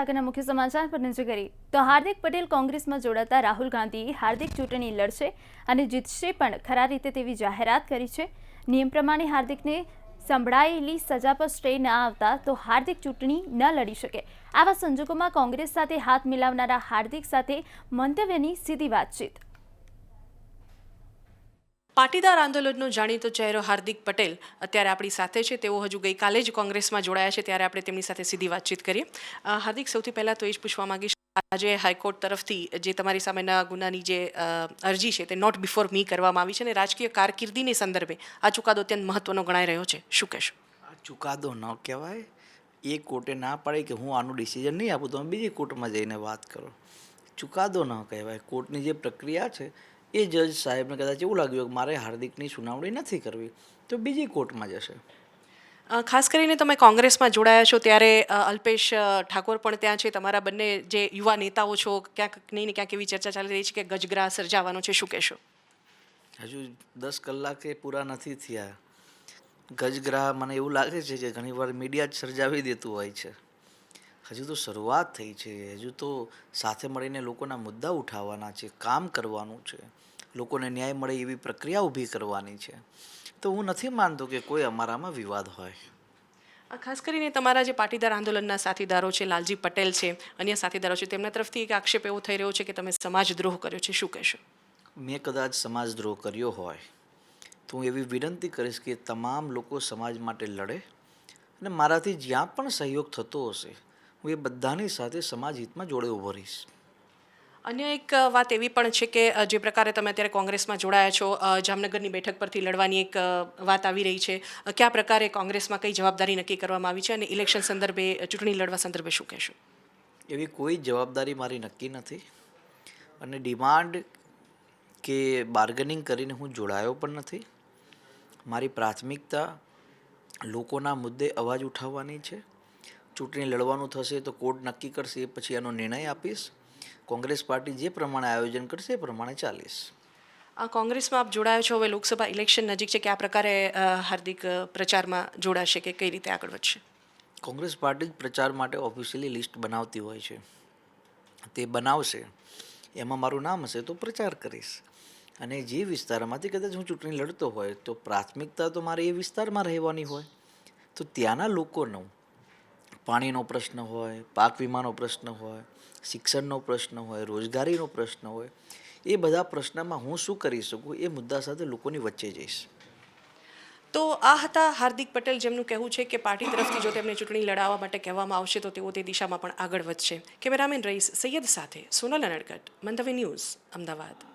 આગળના મુખ્ય સમાચાર પર નજર કરી તો હાર્દિક પટેલ કોંગ્રેસમાં જોડાતા રાહુલ ગાંધી હાર્દિક ચૂંટણી લડશે અને જીતશે પણ ખરા રીતે તેવી જાહેરાત કરી છે. નિયમ પ્રમાણે હાર્દિકને સંભળાયેલી સજા પર સ્ટે ન આવતા તો હાર્દિક ચૂંટણી ન લડી શકે. આવા સંજોગોમાં કોંગ્રેસ સાથે હાથ મિલાવનારા હાર્દિક સાથે મંતવ્યની સીધી વાતચીત. પાટીદાર આંદોલનનો જાણીતો ચહેરો હાર્દિક પટેલ અત્યારે આપણી સાથે છે. તેઓ હજુ ગઈકાલે જ કોંગ્રેસમાં જોડાયા છે. ત્યારે આપણે તેમની સાથે સીધી વાતચીત કરીએ. હાર્દિક, સૌથી પહેલાં તો એ જ પૂછવા માંગીશ. આજે હાઈકોર્ટ તરફથી જે તમારી સામેના ગુનાની જે અરજી છે તે નોટ બિફોર મી કરવામાં આવી છે અને રાજકીય કારકિર્દીને સંદર્ભે આ ચુકાદો અત્યંત મહત્વનો ગણાઈ રહ્યો છે. શું કહેશો? આ ચુકાદો ન કહેવાય. એ કોર્ટે ના પાડે કે હું આનું ડિસિઝન નહીં આપું, તમે બીજી કોર્ટમાં જઈને વાત કરો. ચુકાદો ન કહેવાય. કોર્ટની જે પ્રક્રિયા છે એ જજ સાહેબને કદાચ એવું લાગ્યું કે મારે હાર્દિકની સુનાવણી નથી કરવી તો બીજી કોર્ટમાં જશે. ખાસ કરીને તમે કોંગ્રેસમાં જોડાયા છો ત્યારે અલ્પેશ ઠાકોર પણ ત્યાં છે. તમારા બંને જે યુવા નેતાઓ છો ક્યાંક નહીં ને ક્યાંક એવી ચર્ચા ચાલી રહી છે કે ગજગ્રા સર્જાવાનો છે શું કહેશો? હજુ દસ કલાકે પૂરા નથી થયા. ગજગ્રાહ મને એવું લાગે છે કે ઘણીવાર મીડિયા જ સર્જાવી દેતું હોય છે. હજુ તો શરૂઆત થઈ છે. હજુ તો સાથે મળીને લોકોના મુદ્દા ઉઠાવવાના છે કામ કરવાનું છે. લોકોને ન્યાય મળે એવી પ્રક્રિયા ઊભી કરવાની છે. તો હું નથી માનતો કે કોઈ અમારામાં વિવાદ હોય. આ ખાસ કરીને તમારા જે પાટીદાર આંદોલનના સાથીદારો છે લાલજી પટેલ છે અન્ય સાથીદારો છે તેમના તરફથી એક આક્ષેપ એવો થઈ રહ્યો છે કે તમે સમાજદ્રોહ કર્યો છે. શું કહેશો? મેં કદાચ સમાજદ્રોહ કર્યો હોય તો હું એવી વિનંતી કરીશ કે તમામ લોકો સમાજ માટે લડે અને મારાથી જ્યાં પણ સહયોગ થતો હશે હું એ બધાની સાથે સમાજ હિતમાં જોડે ઊભો રહીશ. અન્ય એક વાત એવી પણ છે કે જે પ્રકારે તમે અત્યારે કોંગ્રેસમાં જોડાયા છો જામનગરની બેઠક પરથી લડવાની એક વાત આવી રહી છે. કયા પ્રકારે કોંગ્રેસમાં કઈ જવાબદારી નક્કી કરવામાં આવી છે અને ઇલેક્શન સંદર્ભે ચૂંટણી લડવા સંદર્ભે શું કહેશો? એવી કોઈ જવાબદારી મારી નક્કી નથી. અને ડિમાન્ડ કે બાર્ગેનિંગ કરીને હું જોડાયો પણ નથી. મારી પ્રાથમિકતા લોકોના મુદ્દે અવાજ ઉઠાવવાની છે. ચૂંટણી લડવાનું થશે તો કોર્ટ નક્કી કરશે પછી એનો નિર્ણય આપીશ. કોંગ્રેસ પાર્ટી જે પ્રમાણે આયોજન કરશે એ પ્રમાણે ચાલીશ. આ કોંગ્રેસમાં આપ જોડાયો છો હવે લોકસભા ઇલેક્શન નજીક છે કયા પ્રકારે હાર્દિક પ્રચારમાં જોડાશે કે કઈ રીતે આગળ વધશે? કોંગ્રેસ પાર્ટી જ પ્રચાર માટે ઓફિશિયલી લિસ્ટ બનાવતી હોય છે. તે બનાવશે એમાં મારું નામ હશે તો પ્રચાર કરીશ. અને જે વિસ્તારમાંથી કદાચ હું ચૂંટણી લડતો હોય તો પ્રાથમિકતા તો મારે એ વિસ્તારમાં રહેવાની હોય. તો ત્યાંના લોકોનો પાણીનો પ્રશ્ન હોય, પાક વીમાનો પ્રશ્ન હોય, શિક્ષણનો પ્રશ્ન હોય, રોજગારીનો પ્રશ્ન હોય, એ બધા પ્રશ્નમાં હું શું કરી શકું એ મુદ્દા સાથે લોકોની વચ્ચે જઈશ. તો આ હતા હાર્દિક પટેલ જેમનું કહેવું છે કે પાર્ટી તરફથી જો તેમને ચૂંટણી લડાવવા માટે કહેવામાં આવશે તો તેઓ તે દિશામાં પણ આગળ વધશે. કેમેરામેન રઈસ સૈયદ સાથે સોનલ અનડકટ મંતવ્ય ન્યૂઝ, અમદાવાદ.